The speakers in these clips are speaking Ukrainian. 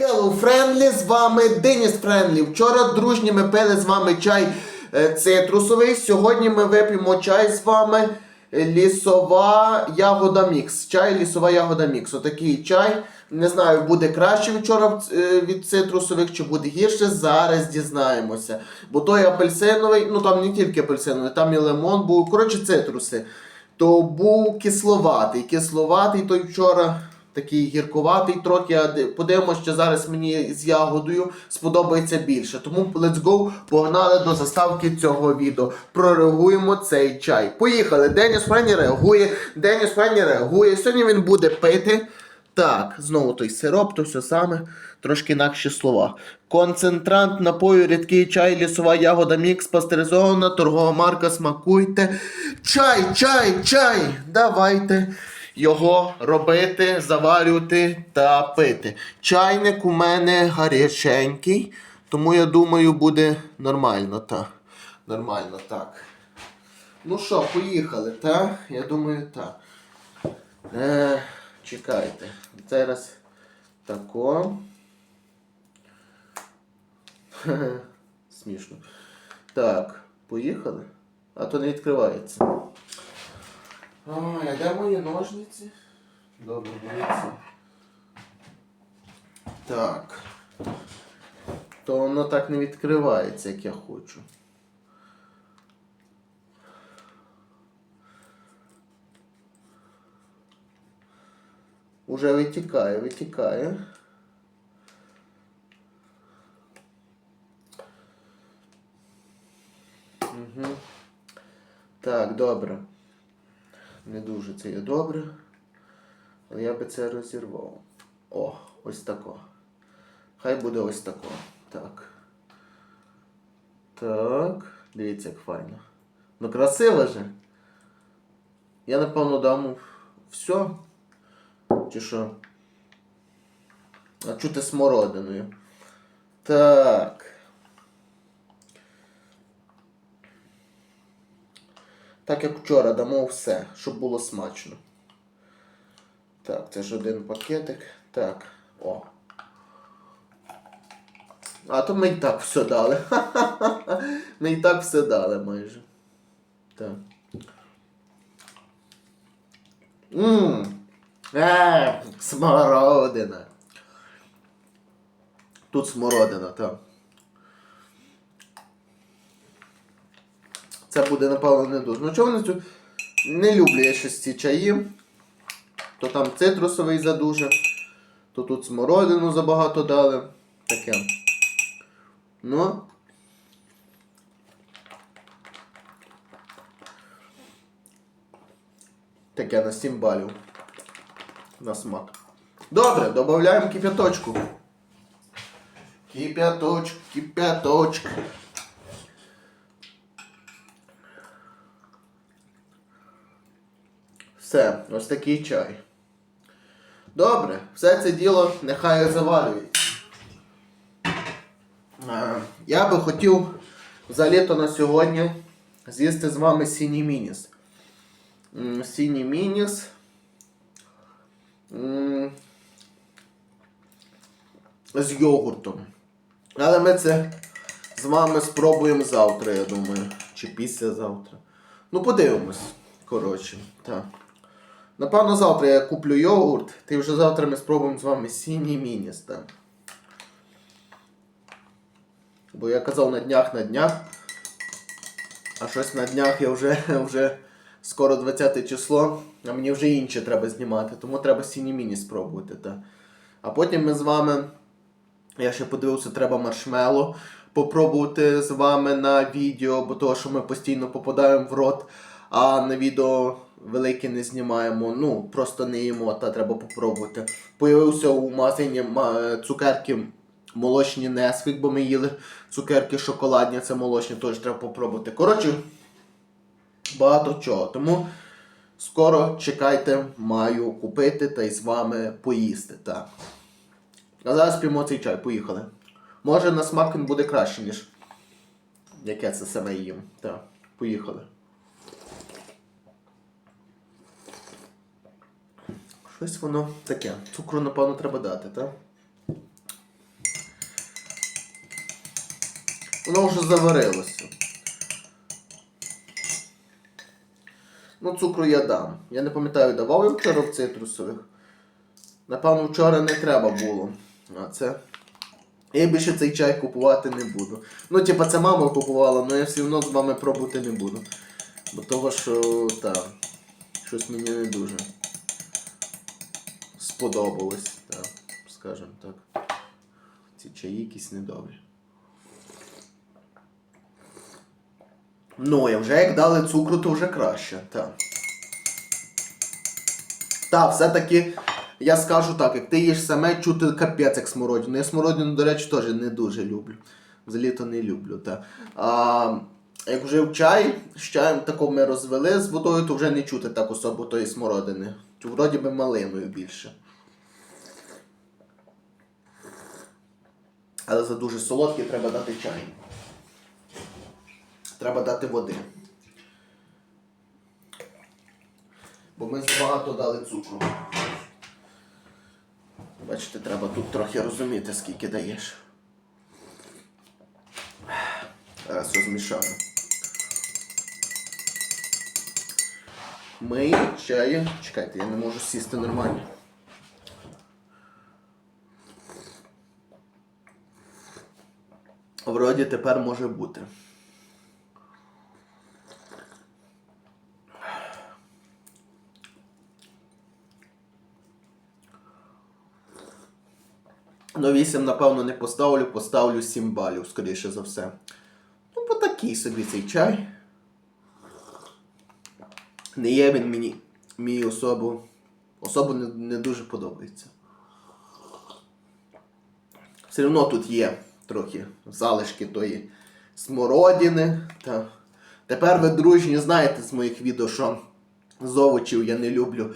Hello, Friendly, з вами Деніс Френдлі. Вчора дружні ми пили з вами чай е, цитрусовий. Сьогодні ми вип'ємо чай з вами е, лісова ягода мікс. Чай лісова ягода мікс. Отакий чай. Не знаю, буде краще вчора е, від цитрусових чи буде гірше. Зараз дізнаємося. Бо той апельсиновий, ну там не тільки апельсиновий, там і лимон був. Коротше, цитруси. То був кисловатий. Кисловатий той вчора. Такий гіркуватий трохи, подивимося, що зараз мені з ягодою сподобається більше. Тому let's go, погнали до заставки цього відео. Прореагуємо цей чай. Поїхали. Деніс Френі реагує. Деніс Френі реагує. Сьогодні він буде пити. Так, знову той сироп, то все саме, трошки інакші слова. Концентрант напою, рідкий чай, лісова ягода мікс, пастеризована, торгова марка, смакуйте. Чай, чай, чай! Давайте його робити, заварювати та пити. Чайник у мене гаряченький, тому я думаю, буде нормально, так. Нормально, так. Ну що, поїхали, так? Я думаю, так. Е, чекайте. Зараз тако. Смішно. Так, поїхали. А то не відкривається. Ой, а де мої ножниці? Добре, дивіться. Так. То воно так не відкривається, як я хочу. Уже витікає, витікає. Угу. Так, добре. Не дуже це є добре. Але я би це розірвав. О, ось тако. Хай буде ось тако. Так. Так. Дивіться, як файно. Ну красиво же. Я напевно дам все. Чи що? А чути смородиною. Так. Так як вчора дамо все, щоб було смачно. Так, це ж один пакетик. Так, о. А то ми і так все дали. Ми і так все дали майже. Так. Ммм. Е, смородина. Тут смородина, так. Це буде, напевно, не дуже. Ну чого цю. Не люблю я щось ці чаї. То там цитрусовий задуже, то тут смородину забагато дали. Таке. Ну. Таке на 7 балів. На смак. Добре, додаємо кип'яточку. Кип'яточок, кип'яточок. Все, ось такий чай. Добре, все це діло нехай заварюється. Е, Я би хотів взагалі-то на сьогодні з'їсти з вами сіній мініс. М, Сіній мініс. З йогуртом. Але ми це з вами спробуємо завтра, я думаю. Чи післязавтра. Ну, подивимось. Коротше, так. Напевно, завтра я куплю йогурт, та й вже завтра ми спробуємо з вами сіній мініс. Бо я казав на днях на днях. А щось на днях я вже, вже скоро 20 число, а мені вже інше треба знімати, тому треба сіні міні спробувати. Так. А потім ми з вами. Я ще подивився, треба маршмело попробувати з вами на відео, бо того, що ми постійно попадаємо в рот, а на відео велике не знімаємо. Ну, просто не їмо, та треба попробувати. Появився у магазині цукерки молочні Несвік, бо ми їли цукерки шоколадні, це молочні, теж треба попробувати. Коротше, багато чого. Тому скоро чекайте, маю купити та й з вами поїсти. Так. А зараз п'ємо цей чай, поїхали. Може на смак він буде краще, ніж як я це саме їм. Так, поїхали. Щось воно таке. Цукру, напевно, треба дати, так? Воно вже заварилося. Ну, цукру я дам. Я не пам'ятаю, давав я вчора в цитрусових. Напевно, вчора не треба було. А це. Я більше цей чай купувати не буду. Ну, типа, це мама купувала, але я все одно з вами пробувати не буду. Бо того, що так, щось мені не дуже сподобалось, так, скажімо так. Ці чаї якісь недобрі. Ну, і вже як дали цукру, то вже краще, так. Так, все-таки я скажу так, як ти їш саме чути капець як смородину. Я смородину, до речі, теж не дуже люблю. Взагалі то не люблю. Та. А, як вже в чай, з чаєм тако ми розвели з водою, то вже не чути так особо тої смородини. Вроді би малиною більше. Але за дуже солодкий треба дати чай. Треба дати води. Бо ми забагато дали цукру. Бачите, треба тут трохи розуміти, скільки даєш. Зараз розмішаю. Ми чаю. Чекайте, я не можу сісти нормально. Вроді тепер може бути. Ну, 8, напевно, не поставлю, поставлю 7 балів, скоріше за все. Ну, бо такий собі цей чай. Не є він мені, мій особу. Особо не, не дуже подобається. Все одно тут є трохи залишки тої смородини. Та. Тепер ви дружні знаєте з моїх відео, що з овочів я не люблю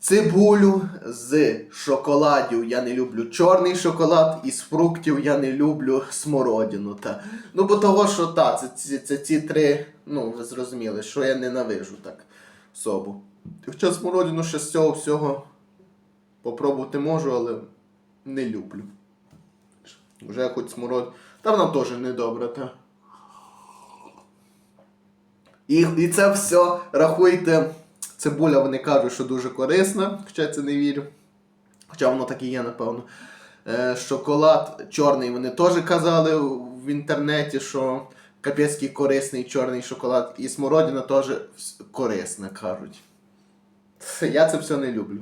цибулю, з шоколадів я не люблю чорний шоколад, і з фруктів я не люблю смородину. Та. Ну, бо того, що та, це, це, це ці три, ну, ви зрозуміли, що я ненавижу так собу. Хоча смородину ще з цього всього попробувати можу, але не люблю. Вже хоч смород. Та вона теж недобра, та. І, і це все, рахуйте, цибуля вони кажуть, що дуже корисна, хоча я це не вірю. Хоча воно так і є, напевно. Е, шоколад чорний вони теж казали в інтернеті, що капецький корисний чорний шоколад. І смородина теж корисна, кажуть. Я це все не люблю.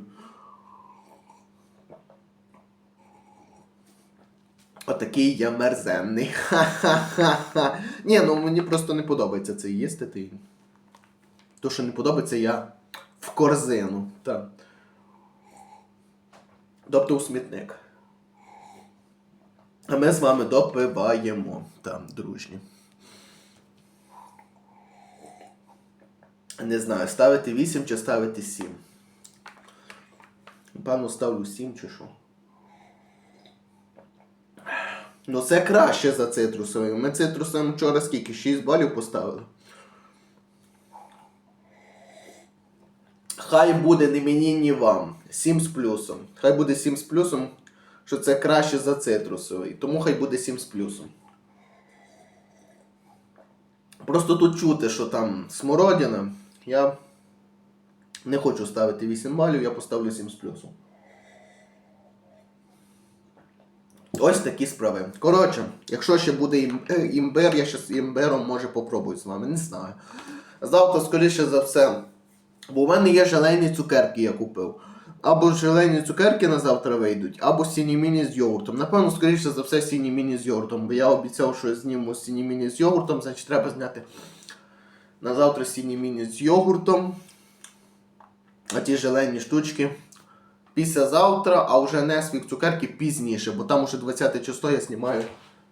Отакий я мерзенний. Ха-ха-ха-ха. Ні, ну мені просто не подобається це їсти. Ти. То, що не подобається, я в корзину. Так. Тобто у смітник. А ми з вами допиваємо. Там, дружні. Не знаю, ставити 8 чи ставити 7. Певно, ставлю 7 чи що. Ну це краще за цитрусовим. Ми цитрусовим вчора скільки? 6 балів поставили. Хай буде не мені, ні вам. 7 з плюсом. Хай буде 7 з плюсом, що це краще за цитрусовий. Тому хай буде 7 з плюсом. Просто тут чути, що там смородина. Я не хочу ставити 8 балів, я поставлю 7 з плюсом. Ось такі справи. Коротше, якщо ще буде ім- е, імбир, я ще з імбиром може попробую з вами, не знаю. Завтра, скоріше за все, бо в мене є желейні цукерки, я купив. Або желейні цукерки на завтра вийдуть, або сіні міні з йогуртом. Напевно, скоріше за все, сіні міні з йогуртом, бо я обіцяв, що я зніму сіні міні з йогуртом, значить треба зняти на завтра сіні міні з йогуртом. А ті желейні штучки післязавтра, а вже Несвік цукерки пізніше, бо там уже 20 число я знімаю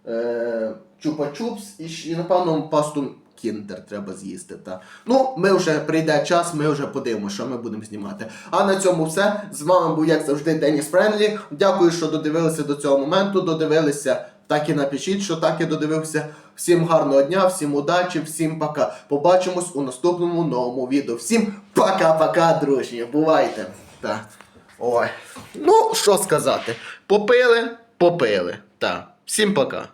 е, чупа-чупс і, і, напевно, пасту кіндер треба з'їсти. Та. Ну, ми вже прийде час, ми вже подивимося, що ми будемо знімати. А на цьому все. З вами був, як завжди, Деніс Френлі. Дякую, що додивилися до цього моменту. Додивилися. Так і напишіть, що так і додивився. Всім гарного дня, всім удачі, всім пока. Побачимось у наступному новому відео. Всім пока-пока, дружні. Бувайте. Так. Ой. Ну, що сказати? Попили, попили. Так. Всім пока.